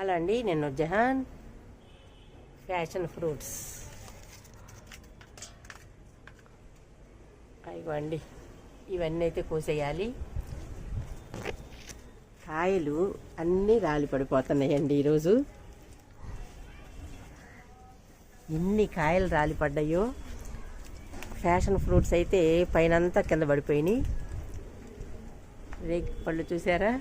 Hello అండి నేను Jahan. Fashion fruits అండి ఇవన్నీ అయితే కోసేయాలి. కాయలు అన్నీ రాలి పడిపోతున్నాయండి ఈరోజు. ఎన్ని కాయలు రాలి పడ్డాయో. ఫ్యాషన్ ఫ్రూట్స్ అయితే పైనంతా కింద పడిపోయినాయి. రేగి పళ్ళు చూసారా?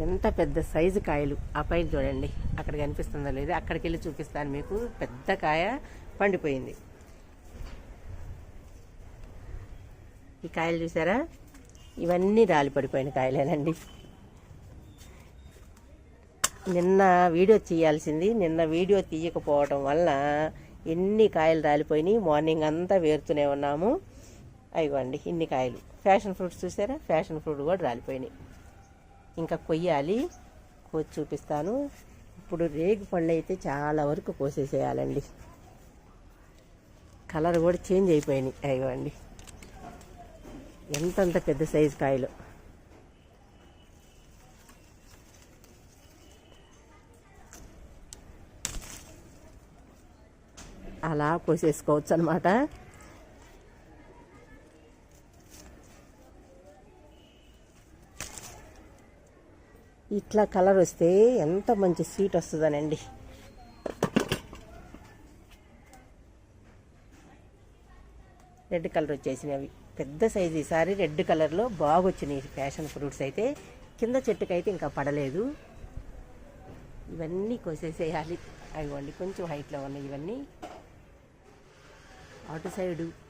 ఎంత పెద్ద సైజు కాయలు ఆ పైన చూడండి. అక్కడ కనిపిస్తుందో లేదో అక్కడికి వెళ్ళి చూపిస్తాను మీకు. పెద్ద కాయ పండిపోయింది. ఈ కాయలు చూసారా? ఇవన్నీ రాలి పడిపోయిన కాయలేనండి. నిన్న వీడియో తీయాల్సింది. నిన్న వీడియో తీయకపోవటం వల్ల ఎన్ని కాయలు రాలిపోయినాయి. మార్నింగ్ అంతా వేరుతూనే ఉన్నాము. అయిగోండి ఇన్ని కాయలు. ఫ్యాషన్ ఫ్రూట్స్ చూసారా? ఫ్యాషన్ ఫ్రూట్ కూడా రాలిపోయినాయి. ఇంకా కొయ్యాలి కోసి చూపిస్తాను. ఇప్పుడు రేగు పళ్ళు అయితే చాలా వరకు కోసేసేయాలండి. కలర్ కూడా చేంజ్ అయిపోయినాయి. అయ్యండి. ఎంతంత పెద్ద సైజు కాయలు. అలా కోసేసుకోవచ్చు అనమాట ఇట్లా కలర్ వస్తే ఎంత మంచి స్వీట్ వస్తుందనండి. రెడ్ కలర్ వచ్చేసినవి. పెద్ద సైజు ఈసారి రెడ్ కలర్లో బాగా వచ్చినాయి ఫ్యాషన్ ఫ్రూట్స్ అయితే. కింద చెట్టుకైతే ఇంకా పడలేదు. ఇవన్నీ కోసేసేయాలి. అవిగోండి కొంచెం హైట్లో ఉన్నాయి ఇవన్నీ. అటు సైడు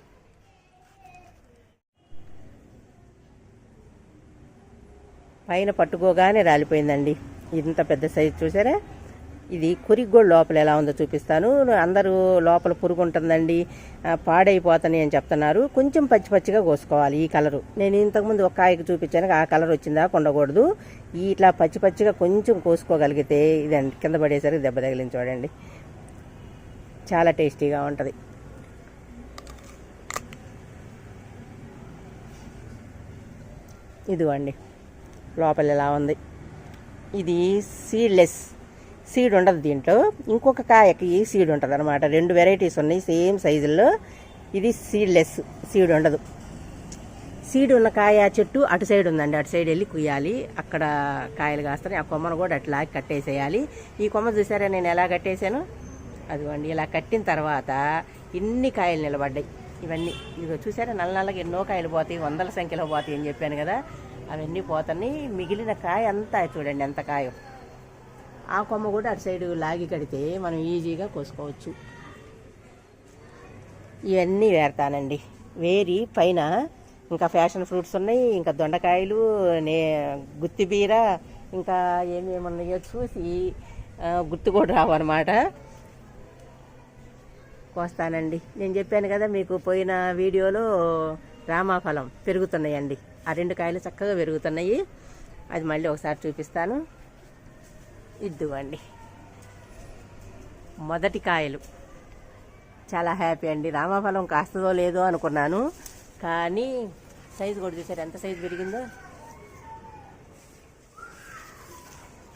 పైన పట్టుకోగానే రాలిపోయిందండి. ఇంత పెద్ద సైజు చూసారా? ఇది కురికి కూడా లోపల ఎలా ఉందో చూపిస్తాను. అందరూ లోపల పురుగు ఉంటుందండి ఆ, పాడైపోతాయి అని చెప్తున్నారు. కొంచెం పచ్చి పచ్చిగా కోసుకోవాలి ఈ కలరు. నేను ఇంతకుముందు ఒక కాయకు చూపించాను. ఆ కలర్ వచ్చిందా? కొండకూడదు. ఇట్లా పచ్చి పచ్చిగా కొంచెం కోసుకోగలిగితే ఇదండి కింద పడేసరికి దెబ్బ తగిలింది చూడండి. చాలా టేస్టీగా ఉంటుంది. ఇదిగోండి లోపల ఎలా ఉంది ఇది సీడ్లెస్. సీడ్ ఉండదు దీంట్లో. ఇంకొక కాయకి సీడ్ ఉంటుంది అనమాట రెండు వెరైటీస్ ఉన్నాయి సేమ్ సైజుల్లో. ఇది సీడ్లెస్. సీడ్ ఉండదు సీడ్ ఉన్న కాయ చెట్టు అటు సైడ్ ఉందండి అటు సైడ్ వెళ్ళి కుయ్యాలి. అక్కడ కాయలు కాస్తాయి ఆ కొమ్మను కూడా అట్లా కట్టేసేయాలి. ఈ కొమ్మ చూసారా నేను ఎలా కట్టేశాను? అదిగోండి ఇలా కట్టిన తర్వాత ఇన్ని కాయలు నిలబడ్డాయి. ఇవన్నీ. ఇదిగో చూసారా నల్ల నల్లగా ఎన్నో కాయలు పోతాయి. వందల సంఖ్యలో పోతాయి అని చెప్పాను కదా. అవన్నీ పోతున్నాయి. మిగిలిన కాయ అంతా చూడండి ఎంత కాయ. ఆ కొమ్మ కూడా అటు సైడ్ లాగి కడితే మనం ఈజీగా కోసుకోవచ్చు. ఇవన్నీ వేరతానండి. వేరి పైన ఇంకా ఫ్యాషన్ ఫ్రూట్స్ ఉన్నాయి ఇంకా దొండకాయలు నే గుత్తిబీర ఇంకా ఏమేమి ఉన్నాయో చూసి గుర్తు కూడా రావన్నమాట. కోస్తానండి. నేను చెప్పాను కదా మీకు పోయిన వీడియోలో రామాఫలం పెరుగుతున్నాయండి. ఆ రెండు కాయలు చక్కగా పెరుగుతున్నాయి. అది మళ్ళీ ఒకసారి చూపిస్తాను. ఇద్దువండి మొదటి కాయలు. చాలా హ్యాపీ అండి. రామఫలం కాస్తుందో లేదో అనుకున్నాను. కానీ సైజు కూడా చూసారు. ఎంత సైజు పెరిగిందో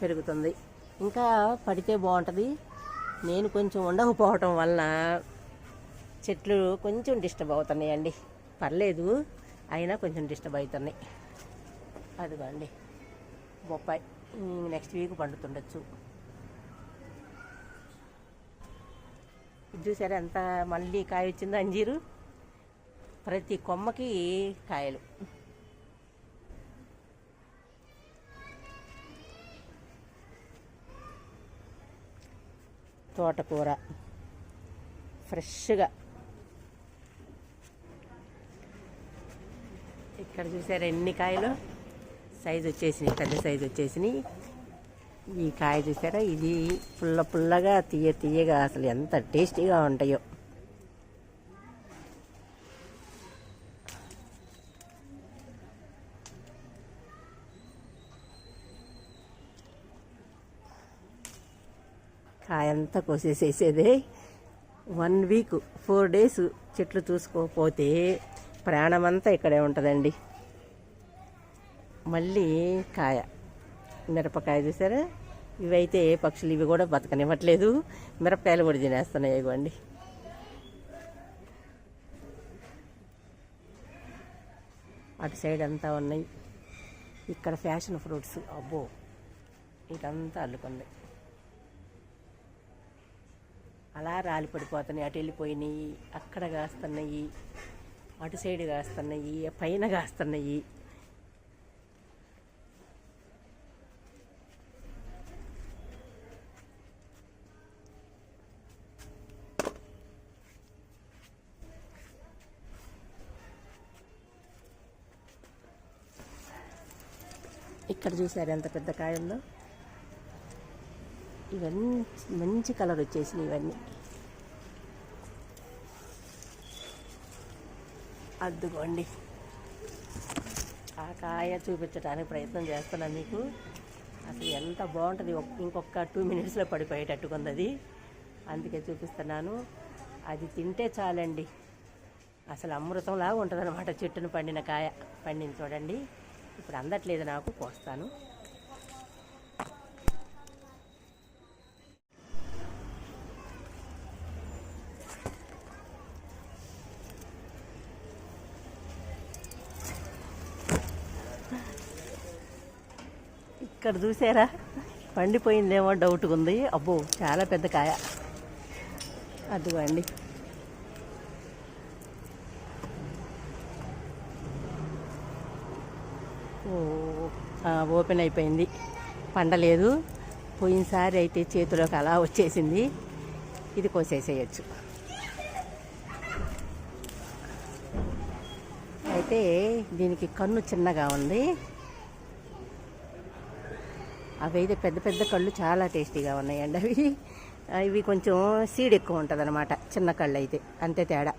పెరుగుతుంది. ఇంకా పడితే బాగుంటుంది. నేను కొంచెం ఉండకపోవటం వలన చెట్లు కొంచెం డిస్టర్బ్ అవుతున్నాయండి. పర్లేదు. అయినా కొంచెం డిస్టర్బ్ అవుతున్నాయి. అదిగోండి. బొప్పాయి. నెక్స్ట్ వీక్ పండుతుండొచ్చు. ఇది చూసారా ఎంత మళ్ళీ కాయ వచ్చిందో అంజీరు? ప్రతి కొమ్మకి కాయలు. తోటకూర. ఫ్రెష్గా. ఇక్కడ చూసారా ఎన్ని కాయలు? సైజు వచ్చేసినాయి పెద్ద సైజు వచ్చేసినాయి. ఈ కాయ చూసారా? ఇది పుల్ల పుల్లగా తీయ తీయగా అసలు ఎంత టేస్టీగా ఉంటాయో. కాయంతా కోసేసేసేదే. వన్ వీక్ ఫోర్ డేస్ చెట్లు చూసుకోకపోతే ప్రాణమంతా ఇక్కడే ఉంటుందండి. మళ్ళీ కాయ మిరపకాయ చూసారా? ఇవైతే ఏ పక్షులు ఇవి కూడా బతకనివ్వట్లేదు. మిరపకాయలు కూడా తినేస్తున్నాయి ఇవ్వండి అటు సైడ్ అంతా ఉన్నాయి. ఇక్కడ ఫ్యాషన్ ఫ్రూట్స్. అబ్బో ఇదంతా అల్లుకుంది. అలా రాలి పడిపోతున్నాయి అటు వెళ్ళిపోయినాయి అక్కడ కాస్తున్నాయి. అటు సైడ్ కాస్తున్నాయి పైన కాస్తున్నాయి. ఇక్కడ చూసారు ఎంత పెద్ద కాయ ఉందో? ఇవన్నీ మంచి కలర్ వచ్చేసినాయి ఇవన్నీ. అద్దుకోండి. ఆ కాయ చూపించడానికి ప్రయత్నం చేస్తున్నాను మీకు. అసలు ఎంత బాగుంటుంది. ఇంకొక టూ మినిట్స్లో పడిపోయేటట్టుకుంది అది అందుకే చూపిస్తున్నాను. అది తింటే చాలండి. అసలు అమృతంలాగా ఉంటుంది అనమాట చెట్టును పండిన కాయ పండింది చూడండి. ఇప్పుడు అందట్లేదు నాకు కోస్తాను. ఇక్కడ చూసారా? పండిపోయిందేమో డౌట్గా ఉంది. అబ్బో చాలా పెద్ద కాయ. అదిగోండి. అండి ఓపెన్ అయిపోయింది. పండలేదు పోయినసారి అయితే చేతిలోకి అలా వచ్చేసింది. ఇది కోసేసేయచ్చు. అయితే దీనికి కన్ను చిన్నగా ఉంది. అవి అయితే పెద్ద పెద్ద కళ్ళు చాలా టేస్టీగా ఉన్నాయండి అవి. ఇవి కొంచెం సీడ్ ఎక్కువ ఉంటుంది అనమాట చిన్న కళ్ళు అయితే అంతే తేడా.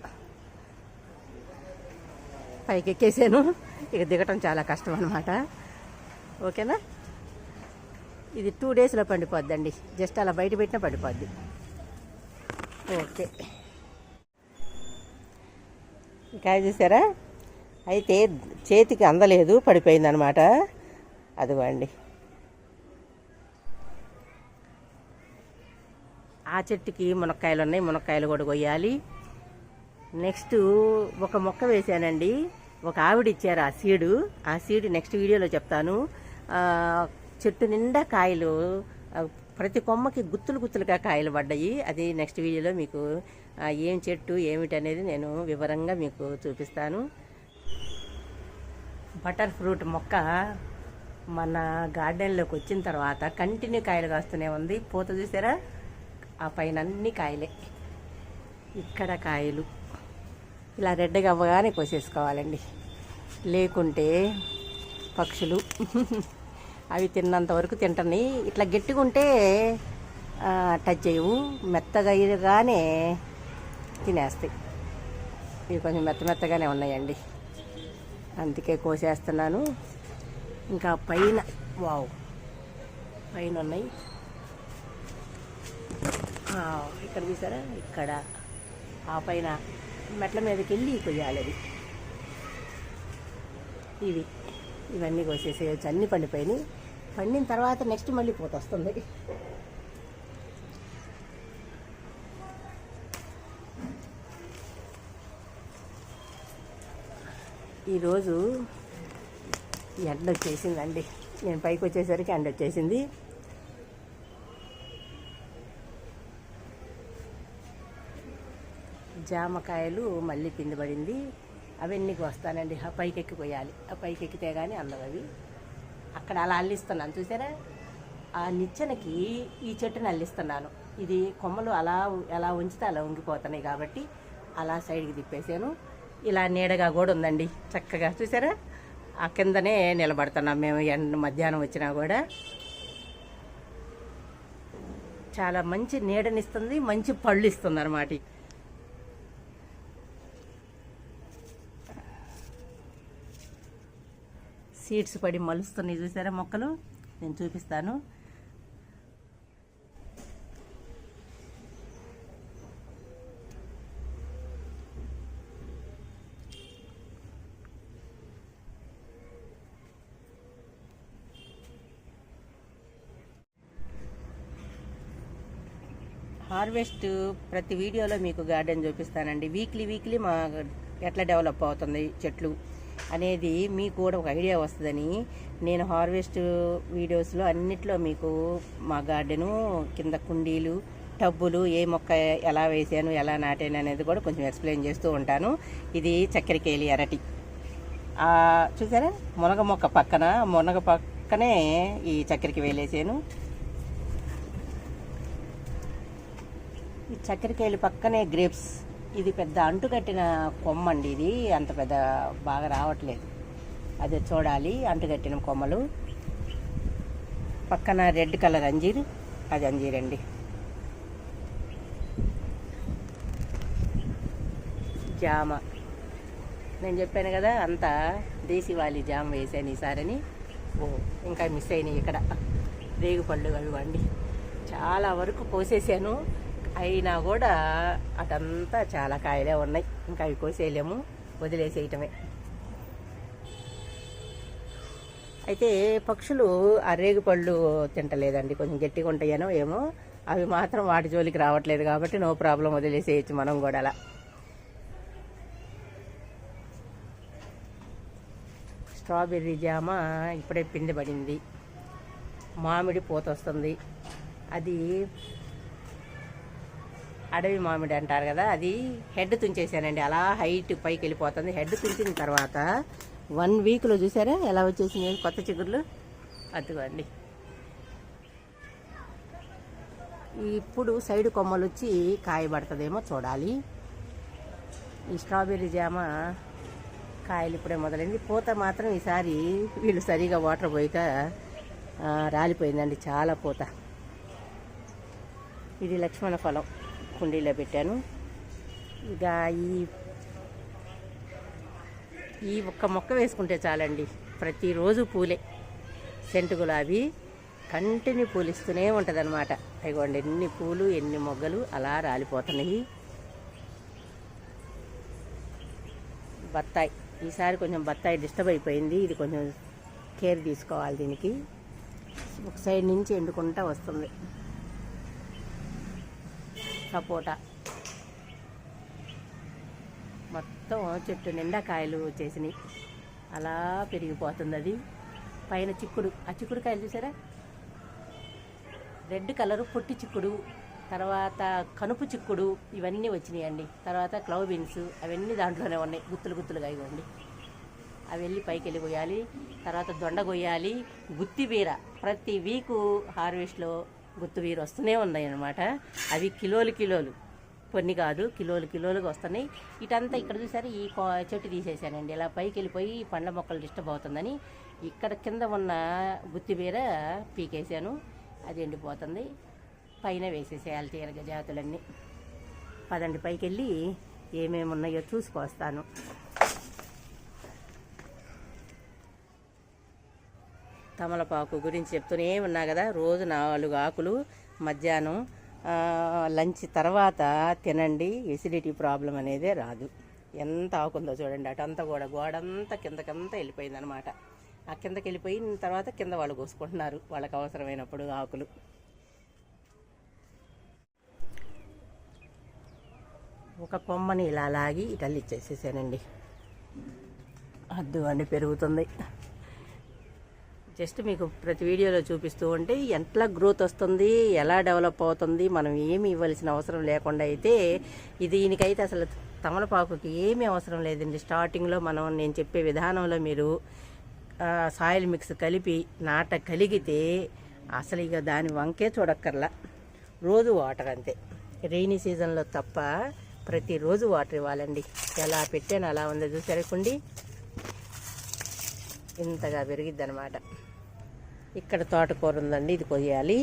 పైకి ఎక్కేసాను ఇక దిగటం చాలా కష్టం అనమాట ఓకేనా? ఇది టూ డేస్లో పండిపోద్దండి. జస్ట్ అలా బయట పెట్టినా పడిపోద్ది. ఓకే. కాయ చూసారా? అయితే చేతికి అందలేదు పడిపోయిందనమాట అదిగోండి. ఆ చెట్టుకి మునక్కాయలు ఉన్నాయి మునక్కాయలు కూడా కొయ్యాలి. నెక్స్ట్ ఒక మొక్క వేసానండి ఒక ఆవిడ ఇచ్చారు ఆ సీడు. ఆ సీడ్ నెక్స్ట్ వీడియోలో చెప్తాను. చెట్టు నిండా కాయలు ప్రతి కొమ్మకి గుత్తులు గుత్తులుగా కాయలు పడ్డాయి. అది నెక్స్ట్ వీడియోలో మీకు ఏం చెట్టు ఏమిటి అనేది నేను వివరంగా మీకు చూపిస్తాను. బటర్ ఫ్రూట్ మొక్క మన గార్డెన్లోకి వచ్చిన తర్వాత కంటిన్యూ కాయలు కాస్తూనే ఉంది. పూత చూసారా? ఆ పైన అన్ని కాయలే. ఇక్కడ కాయలు. ఇలా రెడ్డగా అవ్వగానే కోసేసుకోవాలండి. లేకుంటే పక్షులు అవి తిన్నంత వరకు తింటని ఇట్లా గట్టిగా ఉంటే టచ్ చేయవు. మెత్తగా అయ్యగానే తినేస్తాయి. ఇవి కొంచెం మెత్త మెత్తగానే ఉన్నాయండి. అందుకే కోసేస్తున్నాను. ఇంకా పైన వావ్ పైన ఉన్నాయి ఇక్కడ చూసారా? ఇక్కడ. ఆ పైన మెట్ల మీదకి వెళ్ళి కొయ్యాలి అది ఇవి. ఇవన్నీ కోసేసేయచ్చు. అన్నీ పండిపోయినాయి. పండిన తర్వాత నెక్స్ట్ మళ్ళీ పూత వస్తుంది. ఈరోజు ఎండ వచ్చేసిందండి నేను పైకి వచ్చేసరికి ఎండ వచ్చేసింది జామకాయలు మళ్ళీ పిండి పడింది. అవన్నీ వస్తానండి. ఆ పైకి పోయాలి ఆ పైకి ఎక్కితే కానీ అందవు అవి. అక్కడ అలా అల్లిస్తున్నాను. చూసారా? ఆ నిచ్చెనకి ఈ చెట్టుని అల్లిస్తున్నాను. ఇది కొమ్మలు అలా ఎలా ఉంచితే అలా ఉంగిపోతున్నాయి కాబట్టి అలా సైడ్కి తిప్పేసాను ఇలా నీడగా కూడా ఉందండి చక్కగా. చూసారా? ఆ కిందనే నిలబడుతున్నాం మేము. ఎండ మధ్యాహ్నం వచ్చినా కూడా. చాలా మంచి నీడనిస్తుంది. మంచి పళ్ళు ఇస్తుంది అన్నమాట. సీడ్స్ పడి మలుస్తున్నాయి. చూసారా మొక్కలు? నేను చూపిస్తాను. హార్వెస్ట్ ప్రతి వీడియోలో మీకు గార్డెన్ చూపిస్తానండి. వీక్లీ వీక్లీ మా ఎట్లా డెవలప్ అవుతుంది చెట్లు? అనేది మీకు కూడా ఒక ఐడియా వస్తుందని నేను హార్వెస్ట్ వీడియోస్లో అన్నిట్లో మీకు మా గార్డెను కింద కుండీలు టబ్బులు ఏ మొక్క ఎలా వేసాను ఎలా నాటాను అనేది కూడా కొంచెం ఎక్స్ప్లెయిన్ చేస్తూ ఉంటాను. ఇది చక్కెరకేలి అరటి. చూసారా? మునగ మొక్క పక్కన మునగ పక్కనే ఈ చక్కెరకి వేలేసాను. ఈ చక్కెరకేలి పక్కనే గ్రేప్స్. ఇది పెద్ద అంటు కట్టిన కొమ్మ అండి ఇది. అంత పెద్ద బాగా రావట్లేదు. అది చూడాలి. అంటు కట్టిన కొమ్మలు. పక్కన రెడ్ కలర్ అంజీర్. అది అంజీర్ అండి జామ. నేను చెప్పాను కదా అంతా దేశీవాళి జామ వేసాను ఈసారని. ఓ ఇంకా మిస్ అయినాయి ఇక్కడ. రేగు పళ్ళు అవి వండి చాలా వరకు కోసేసాను అయినా కూడా అటంతా చాలా కాయలే ఉన్నాయి. ఇంకా అవి కోసేయలేము. వదిలేసేయటమే. అయితే పక్షులు ఆ పళ్ళు తింటలేదండి. కొంచెం గట్టిగా ఉంటాయేనో ఏమో. అవి మాత్రం వాటి జోలికి రావట్లేదు కాబట్టి నో ప్రాబ్లం వదిలేసేయచ్చు మనం కూడా అలా. స్ట్రాబెర్రీ జామ ఇప్పుడే పిండి పడింది. మామిడి పూత వస్తుంది. అది అడవి మామిడి అంటారు కదా అది హెడ్ తుంచేసానండి అలా హైట్ పైకి వెళ్ళిపోతుంది. హెడ్ తుంచిన తర్వాత వన్ వీక్లో చూసారా? ఎలా వచ్చేసింది? కొత్త చిగుర్లు? అదిగోండి. ఇప్పుడు సైడ్ కొమ్మలు వచ్చి కాయబడుతుందేమో చూడాలి. ఈ స్ట్రాబెర్రీ జామ కాయలు ఇప్పుడే మొదలైంది. పూత మాత్రం ఈసారి వీళ్ళు సరిగా వాటర్ పోయక రాలిపోయిందండి. చాలా పూత. ఇది లక్ష్మణ ఫలం. కుండీలో పెట్టాను. ఇక ఈ ఈ ఒక్క మొక్క వేసుకుంటే చాలండి. ప్రతిరోజు పూలే. సెంటు గులాబీ కంటిన్యూ పూలిస్తూనే ఉంటుందన్నమాట. అనమాట ఎన్ని పూలు ఎన్ని మొగ్గలు అలా రాలిపోతున్నాయి. బత్తాయి. ఈసారి కొంచెం బత్తాయి డిస్టర్బ్ అయిపోయింది. ఇది కొంచెం కేర్ తీసుకోవాలి దీనికి. ఒక సైడ్ నుంచి ఎండుకుంటా వస్తుంది. సపోటా. మొత్తం చెట్టు నిండా కాయలు వచ్చేసినాయి అలా పెరిగిపోతుంది అది పైన చిక్కుడు. ఆ చిక్కుడు కాయలు చూసారా? రెడ్ కలరు పొట్టి చిక్కుడు తర్వాత కనుపు చిక్కుడు ఇవన్నీ వచ్చినాయండి. తర్వాత క్లవ్ బీన్స్ అవన్నీ దాంట్లోనే ఉన్నాయి. గుత్తులు గుత్తులుగా ఇవ్వండి. అవి వెళ్ళి పైకి వెళ్ళి కొయ్యాలి తర్వాత దొండ కొయ్యాలి గుత్తి బీర. ప్రతి వీకు హార్వెస్ట్లో గుత్తి వీరు వస్తూనే ఉన్నాయి అన్నమాట అవి కిలోలు కిలోలు. కొన్ని కాదు కిలోలు కిలోలుగా వస్తున్నాయి. ఇటంతా ఇక్కడ చూసారు ఈ చెట్టు తీసేసానండి ఇలా పైకి వెళ్ళిపోయి పండ్ల మొక్కలు డిస్టర్బ్ అవుతుందని ఇక్కడ కింద ఉన్న గుత్తివీర పీకేసాను అది ఎండిపోతుంది. పైన వేసేసేయాలి తీరగ జాతులన్నీ పదండి పైకి వెళ్ళి ఏమేమి ఉన్నాయో చూసుకొస్తాను. తమలపాకు గురించి చెప్తూనే ఉన్నా కదా రోజు నాలుగు ఆకులు మధ్యాహ్నం లంచ్ తర్వాత తినండి ఎసిడిటీ ప్రాబ్లం అనేది రాదు. ఎంత ఆకుందో చూడండి అటంతా కూడా గోడంతా కిందకంతా వెళ్ళిపోయింది అనమాట ఆ కిందకి వెళ్ళిపోయిన తర్వాత కింద వాళ్ళు కోసుకుంటున్నారు వాళ్ళకి అవసరమైనప్పుడు ఆకులు. ఒక కొమ్మని ఇలా లాగి ఇటల్లి ఇచ్చేసేసానండి. అద్దు అని పెరుగుతుంది. జస్ట్ మీకు ప్రతి వీడియోలో చూపిస్తూ ఉంటే ఎట్లా గ్రోత్ వస్తుంది ఎలా డెవలప్ అవుతుంది మనం ఏమి ఇవ్వాల్సిన అవసరం లేకుండా అయితే ఇది దీనికైతే అసలు తమలపాకుకి ఏమీ అవసరం లేదండి. స్టార్టింగ్లో మనం నేను చెప్పే విధానంలో మీరు సాయిల్ మిక్స్ కలిపి నాట కలిగితే అసలు ఇక దాని వంకే చూడక్కర్లా. రోజు వాటర్ అంతే. రెయినీ సీజన్లో తప్ప ప్రతిరోజు వాటర్ ఇవ్వాలండి. ఎలా పెట్టాను అలా ఉంది. చూసరకుండి ఇంతగా పెరిగిద్ది అనమాట ఇక్కడ తోటకూర ఉందండి ఇది కొయ్యాలి.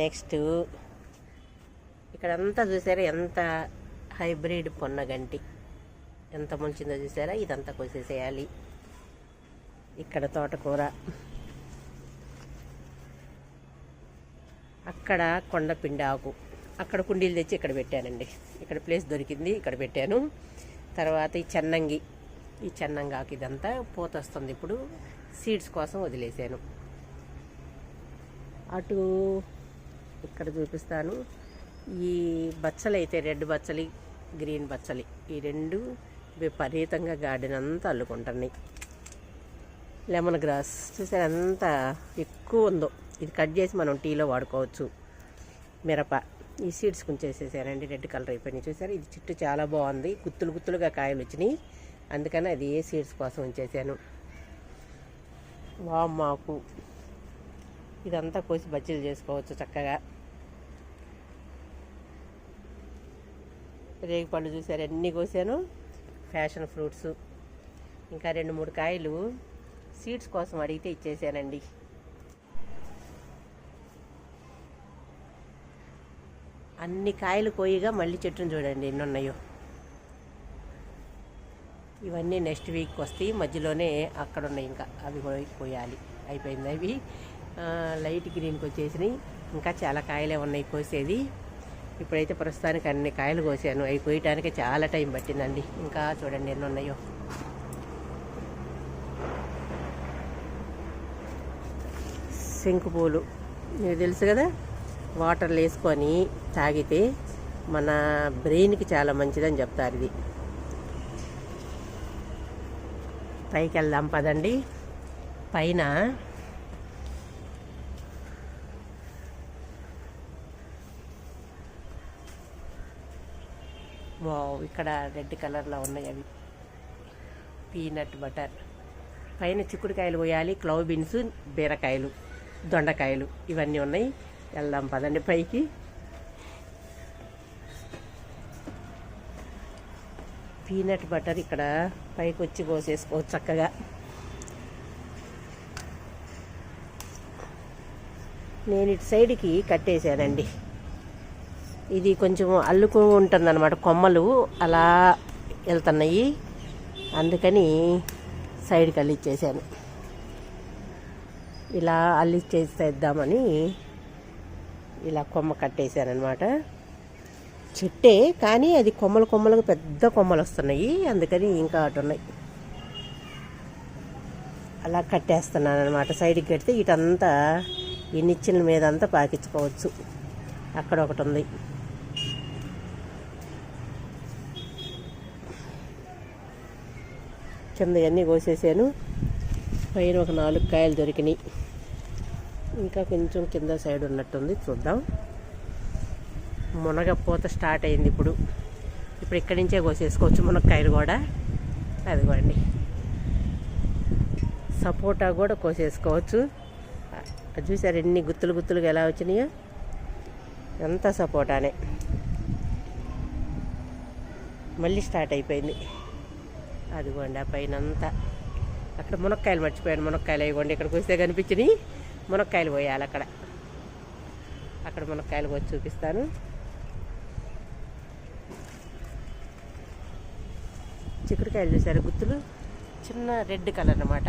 నెక్స్ట్ ఇక్కడంతా చూసారా ఎంత హైబ్రిడ్ పొన్నగంటి ఎంత ముంచిందో చూసారా? ఇదంతా కోసేసేయాలి. ఇక్కడ తోటకూర. అక్కడ కొండపిండి ఆకు. అక్కడ కుండీలు తెచ్చి ఇక్కడ పెట్టానండి. ఇక్కడ ప్లేస్ దొరికింది ఇక్కడ పెట్టాను. తర్వాత ఈ చెన్నంగి. ఈ చెన్నంగాకు ఇదంతా పూత వస్తుంది ఇప్పుడు. సీడ్స్ కోసం వదిలేసాను. అటు ఇక్కడ చూపిస్తాను. ఈ బచ్చలు అయితే రెడ్ బచ్చలి గ్రీన్ బచ్చలి. ఈ రెండు విపరీతంగా గార్డెన్ అంతా అల్లుకుంటున్నాయి. లెమన్ గ్రాస్ చూసారు ఎంత ఎక్కువ ఉందో. ఇది కట్ చేసి మనం టీలో వాడుకోవచ్చు. మిరప. ఈ సీడ్స్ కొంచేసేసారండి రెడ్ కలర్ అయిపోయినాయి. చూసారు? ఇది చెట్టు చాలా బాగుంది. గుత్తులు గుత్తులుగా కాయలు వచ్చినాయి. అందుకని అది ఏ సీడ్స్ కోసం ఉంచేసాను. వామాకు ఇదంతా కోసి బజ్జీలు చేసుకోవచ్చు చక్కగా. రేగి పళ్ళు చూసారు అన్నీ కోసాను? Passion fruits. ఇంకా రెండు మూడు కాయలు సీడ్స్ కోసం అడిగితే ఇచ్చేసానండి. అన్ని కాయలు కోయిగా మళ్ళీ చెట్టును చూడండి ఎన్ని ఉన్నాయో ఇవన్నీ నెక్స్ట్ వీక్ వస్తాయి మధ్యలోనే అక్కడ ఉన్నాయి ఇంకా. అవి పోయాలి కోయాలి. అయిపోయింది అవి. లైట్ గ్రీన్కి వచ్చేసినాయి. ఇంకా చాలా కాయలే ఉన్నాయి కోసేది. ఇప్పుడైతే ప్రస్తుతానికి అన్ని కాయలు కోసాను. అవి కోయటానికి చాలా టైం పట్టిందండి. ఇంకా చూడండి ఎన్ని ఉన్నాయో. శంకు పూలు. మీకు తెలుసు కదా? వాటర్లు వేసుకొని తాగితే మన బ్రెయిన్కి చాలా మంచిదని చెప్తారు ఇది. పైకి వెళ్దాం పదండి. పైన వావ్ ఇక్కడ రెడ్ కలర్లో ఉన్నాయి అవి. Peanut butter. పైన చిక్కుడుకాయలు పోయాలి క్లవ్ బీన్స్ బీరకాయలు దొండకాయలు ఇవన్నీ ఉన్నాయి. వెళ్దాం పదండి పైకి. పీనట్ బటర్ ఇక్కడ పైకి వచ్చి కోసేసుకోవచ్చు చక్కగా. నేను ఇటు సైడ్కి కట్టేశానండి. ఇది కొంచెం అల్లుకు ఉంటుందన్నమాట. కొమ్మలు అలా వెళ్తున్నాయి. అందుకని సైడ్కి అల్లిచ్చేసాను. ఇలా అల్లిచ్చేసేద్దామని ఇలా కొమ్మ కట్టేశానమాట చెట్టే కానీ అది కొమ్మలు కొమ్మలకు పెద్ద కొమ్మలు వస్తున్నాయి. అందుకని ఇంకా అటు ఉన్నాయి. అలా కట్టేస్తున్నాను అనమాట సైడ్కి కడితే ఇటంతా ఈ నిచ్చిన మీద అంతా పాకించుకోవచ్చు. అక్కడ ఒకటి ఉంది. కింద అన్నీ కోసేసాను? పైన ఒక నాలుగు కాయలు దొరికినాయి. ఇంకా కొంచెం కింద సైడ్ ఉన్నట్టుంది చూద్దాం. మునగ పూత స్టార్ట్ అయింది ఇప్పుడు. ఇప్పుడు ఇక్కడి నుంచే కోసేసుకోవచ్చు మునక్కాయలు కూడా. అదిగోండి. సపోటా కూడా కోసేసుకోవచ్చు. అది చూసారు ఎన్ని గుత్తులు గుత్తులుగా ఎలా వచ్చినాయో? ఎంత సపోటానే. మళ్ళీ స్టార్ట్ అయిపోయింది. అదిగోండి ఆ పైన అంతా అక్కడ మునక్కాయలు మర్చిపోయాను మునక్కాయలు వేయకండి ఇక్కడికి వస్తే కనిపించినాయి. మునక్కాయలు పోయాలి అక్కడ. అక్కడ మునక్కాయలు పోసి చూపిస్తాను. చిక్కుడుకాయలు చూసారు గుత్తులు? చిన్న రెడ్ కలర్ అన్నమాట.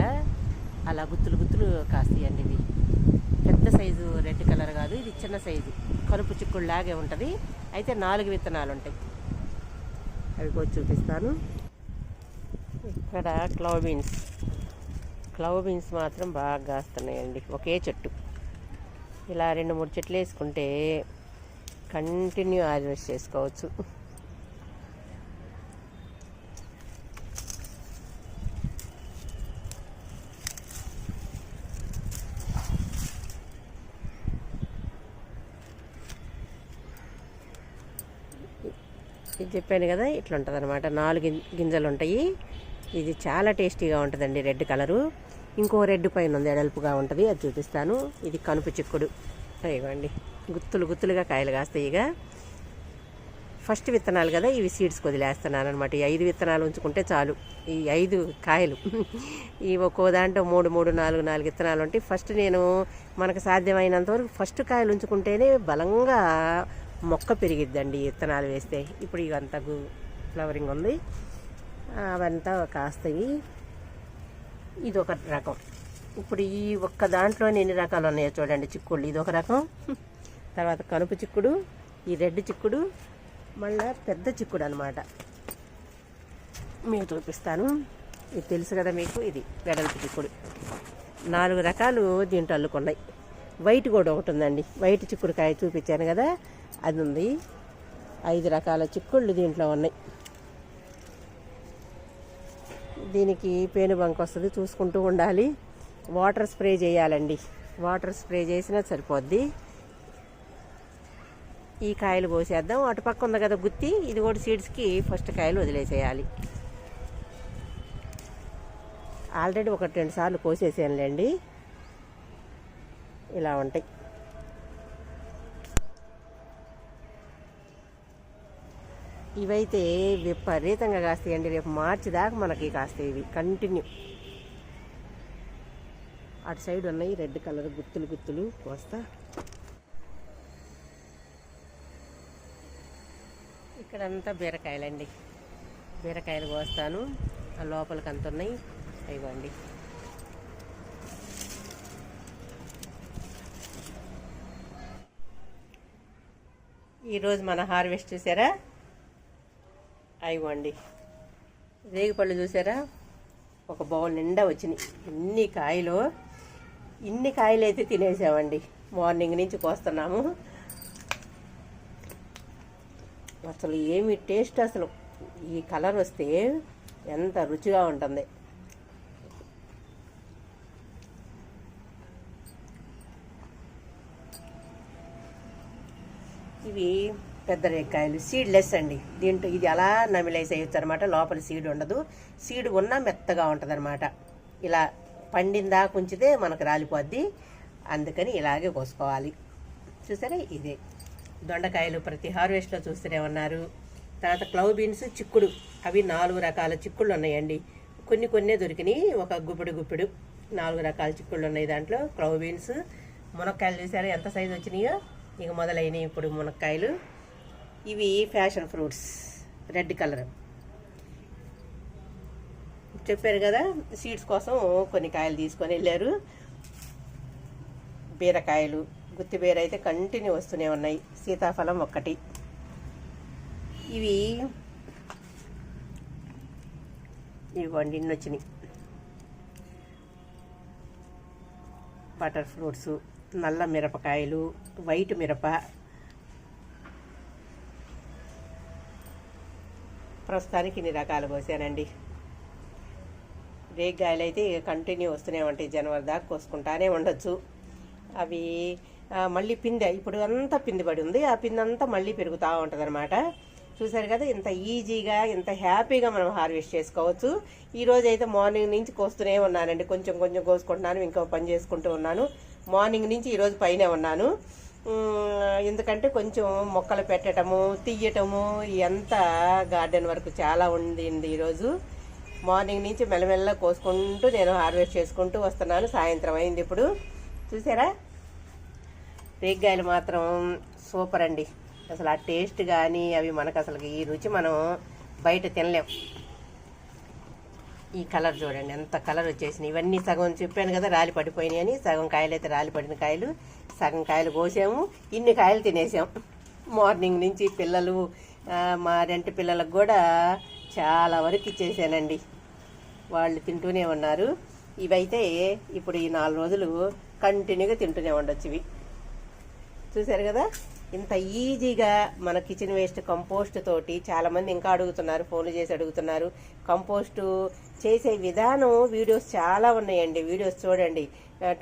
అలా గుత్తులు గుత్తులు కాస్తాయండి ఇవి. పెద్ద సైజు రెడ్ కలర్ కాదు ఇది చిన్న సైజు. కలుపు చిక్కుడు లాగే ఉంటుంది. అయితే నాలుగు విత్తనాలు ఉంటాయి అవి కూడా చూపిస్తాను. ఇక్కడ క్లవ్ బీన్స్ క్లవ్ బీన్స్ మాత్రం బాగా కాస్తున్నాయండి. ఒకే చెట్టు. ఇలా రెండు మూడు చెట్లు వేసుకుంటే కంటిన్యూ హార్వెస్ట్ చేసుకోవచ్చు. ఇది చెప్పాను కదా ఇట్లా ఉంటుంది అనమాట నాలుగు గింజలు ఉంటాయి ఇది చాలా టేస్టీగా ఉంటుందండి రెడ్ కలరు. ఇంకో రెడ్ పైన ఉంది ఎడల్పుగా ఉంటుంది. అది చూపిస్తాను. ఇది కనుపు చిక్కుడు. ఇవ్వండి. గుత్తులు గుత్తులుగా కాయలు కాస్తాయి ఇక. ఫస్ట్ విత్తనాలు కదా ఇవి సీడ్స్ వదిలేస్తున్నాను అనమాట ఈ ఐదు విత్తనాలు ఉంచుకుంటే చాలు. ఈ ఐదు కాయలు. ఈ ఒక్కో దాంట్లో మూడు మూడు నాలుగు నాలుగు విత్తనాలు ఉంటాయి ఫస్ట్ నేను మనకు సాధ్యమైనంత వరకు ఫస్ట్ కాయలు ఉంచుకుంటేనే బలంగా మొక్క పెరిగిద్దండి విత్తనాలు వేస్తే. ఇప్పుడు ఇవంతా ఫ్లవరింగ్ ఉంది. అవంతా కాస్తాయి ఇది ఒక రకం. ఇప్పుడు ఈ ఒక్క దాంట్లో ఎన్ని రకాలు ఉన్నాయో చూడండి చిక్కుళ్ళు. ఇది ఒక రకం. తర్వాత కనుపు చిక్కుడు ఈ రెడ్ చిక్కుడు మళ్ళా పెద్ద చిక్కుడు అనమాట మీకు చూపిస్తాను. ఇది తెలుసు కదా మీకు? ఇది వెడల్పు చిక్కుడు. నాలుగు రకాలు దీంట్లో అల్లుకున్నాయి. వైట్ కూడా ఒకటి ఉందండి. వైట్ చిక్కుడుకాయ చూపించాను కదా అది ఉంది. ఐదు రకాల చిక్కుళ్ళు దీంట్లో ఉన్నాయి. దీనికి పేను బంక్ వస్తుంది. చూసుకుంటూ ఉండాలి. వాటర్ స్ప్రే చేయాలండి. వాటర్ స్ప్రే చేసినా సరిపోద్ది. ఈ కాయలు కోసేద్దాం అటుపక్క ఉంది కదా గుత్తి. ఇది కూడా సీడ్స్కి ఫస్ట్ కాయలు వదిలేసేయాలి. ఆల్రెడీ ఒకటి రెండు సార్లు కోసేసానులేండి. ఇలా ఉంటాయి. ఇవైతే విపరీతంగా కాస్తాయండి. రేపు మార్చి దాకా మనకి కాస్తాయి ఇవి. కంటిన్యూ అటు సైడ్ ఉన్నాయి రెడ్ కలర్ గుత్తులు గుత్తులు కోస్తా. ఇక్కడంతా బీరకాయలండి. బీరకాయలు కోస్తాను. ఆ లోపలికి అంత ఉన్నాయి. ఇవ్వండి. ఈరోజు మన హార్వెస్ట్ చూసారా? అయివ్వండి రేగిపళ్ళు చూసారా? ఒక బౌల్ నిండా వచ్చినాయి. ఇన్ని కాయలు? ఇన్ని కాయలు అయితే తినేసామండి. మార్నింగ్ నుంచి కోస్తున్నాము. అసలు ఏమి టేస్ట్ అసలు? ఈ కలర్ వస్తే ఎంత రుచిగా ఉంటుంది. ఇవి పెద్ద రేక్కాయలు సీడ్లెస్ అండి. దీంట్లో ఇది అలా నమిలేసేయచ్చు అనమాట. లోపల సీడ్ ఉండదు. సీడ్ ఉన్నా మెత్తగా ఉంటుంది అనమాట ఇలా పండిందా కుంచితే మనకు రాలిపోద్ది. అందుకని ఇలాగే కోసుకోవాలి. చూసారా? ఇదే. దొండకాయలు ప్రతి హార్వెస్ట్లో చూస్తూనే ఉన్నారు. తర్వాత క్లవ్ బీన్స్ చిక్కుడు. అవి నాలుగు రకాల చిక్కుళ్ళు ఉన్నాయండి. కొన్ని కొన్నే దొరికినాయి. ఒక గుప్పిడు గుప్పిడు. నాలుగు రకాల చిక్కుళ్ళు ఉన్నాయి దాంట్లో. క్లవ్ బీన్స్ మునక్కాయలు చూసారా? ఎంత సైజు వచ్చినాయో? ఇక మొదలైనవి ఇప్పుడు మునక్కాయలు. ఇవి ఫ్యాషన్ ఫ్రూట్స్ రెడ్ కలర్. చెప్పారు కదా సీడ్స్ కోసం కొన్ని కాయలు తీసుకొని వెళ్ళారు. బీరకాయలు గుత్తిబీర అయితే కంటిన్యూ వస్తూనే ఉన్నాయి. సీతాఫలం ఒక్కటి. ఇవి ఇవ్వండి ఇన్ని వచ్చినాయి బటర్ ఫ్రూట్స్ నల్ల మిరపకాయలు వైట్ మిరప ప్రస్తుతానికి ఇన్ని రకాలు కోసానండి రేగ్గాయలు అయితే కంటిన్యూ వస్తూనే ఉంటాయి. జనవరి దాకా కోసుకుంటానే ఉండొచ్చు. అవి మళ్ళీ పిందె ఇప్పుడు అంతా పింది పడి ఉంది. ఆ పిండి అంతా మళ్ళీ పెరుగుతూ ఉంటుంది అనమాట చూసారు కదా ఇంత ఈజీగా ఇంత హ్యాపీగా మనం హార్వెస్ట్ చేసుకోవచ్చు. ఈరోజు అయితే మార్నింగ్ నుంచి కోస్తూనే ఉన్నానండి. కొంచెం కొంచెం కోసుకుంటున్నాను ఇంకో పని చేసుకుంటూ ఉన్నాను. మార్నింగ్ నుంచి ఈరోజు పైనే ఉన్నాను. ఎందుకంటే కొంచెం మొక్కలు పెట్టడము తీయటము ఎంత గార్డెన్ వరకు చాలా ఉండింది ఈరోజు. మార్నింగ్ నుంచి మెల్లమెల్ల కోసుకుంటూ నేను హార్వెస్ట్ చేసుకుంటూ వస్తున్నాను. సాయంత్రం అయింది ఇప్పుడు. చూసారా? రేగ్గాయలు మాత్రం సూపర్ అండి. అసలు ఆ టేస్ట్ కానీ అవి మనకు అసలు ఈ రుచి మనం బయట తినలేం. ఈ కలర్ చూడండి ఎంత కలర్ వచ్చేసినాయి. ఇవన్నీ సగం చెప్పాను కదా రాలి పడిపోయినాయి అని. సగం కాయలు అయితే రాలి పడిన కాయలు. సగం కాయలు కోసాము. ఇన్ని కాయలు తినేసాం. మార్నింగ్ నుంచి పిల్లలు మా రెంటి పిల్లలకు కూడా చాలా వరకు ఇచ్చేసానండి. వాళ్ళు తింటూనే ఉన్నారు. ఇవైతే ఇప్పుడు ఈ నాలుగు రోజులు కంటిన్యూగా తింటూనే ఉండొచ్చు ఇవి. చూశారు కదా? ఇంత ఈజీగా మన కిచెన్ వేస్ట్ కంపోస్ట్ తోటి చాలా మంది ఇంకా అడుగుతున్నారు ఫోన్లు చేసి అడుగుతున్నారు. కంపోస్టు చేసే విధానం వీడియోస్ చాలా ఉన్నాయండి వీడియోస్ చూడండి.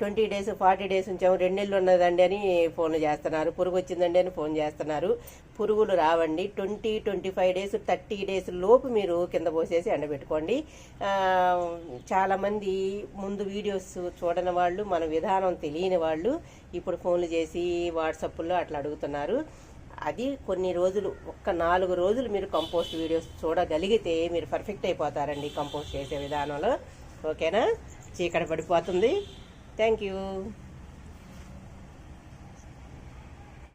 ట్వంటీ డేస్ ఫార్టీ డేస్ ఉంచాము. రెండు నెలలు ఉన్నదండి అని ఫోన్ చేస్తున్నారు. పురుగు వచ్చిందండి అని ఫోన్ చేస్తున్నారు. పురుగులు రావండి. Twenty twenty five days thirty days లోపు మీరు కింద పోసేసి ఎండబెట్టుకోండి. చాలామంది ముందు వీడియోస్ చూడని వాళ్ళు మన విధానం తెలియని వాళ్ళు ఇప్పుడు ఫోన్లు చేసి వాట్సాప్లో అట్లా అడుగుతున్నారు. అది కొన్ని రోజులు ఒక్క నాలుగు రోజులు మీరు కంపోస్ట్ వీడియోస్ చూడగలిగితే మీరు పర్ఫెక్ట్ అయిపోతారండి కంపోస్ట్ చేసే విధానంలో. ఓకేనా? చీకట పడిపోతుంది. Thank you.